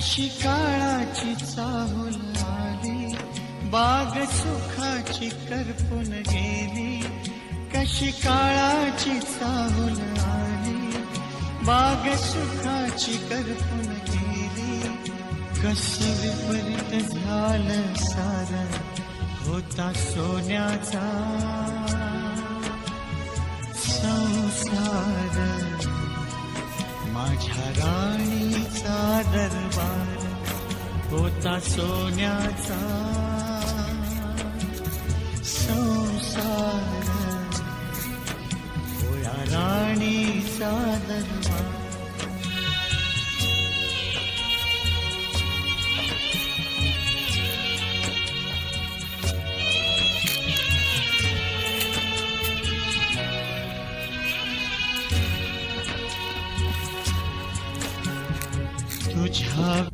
कशी काळाची चाहूल आली. बाग सुखाची करपून गेली. कशी काळाची चाहूल आली. बाग सुखाची करपून गेली. कशी विपरीत झालं सार होता सोन्याचा. संसार. माझ्या राणी होता सोन्याचा संसार. होळा राणीचा दरबार. तुझ्या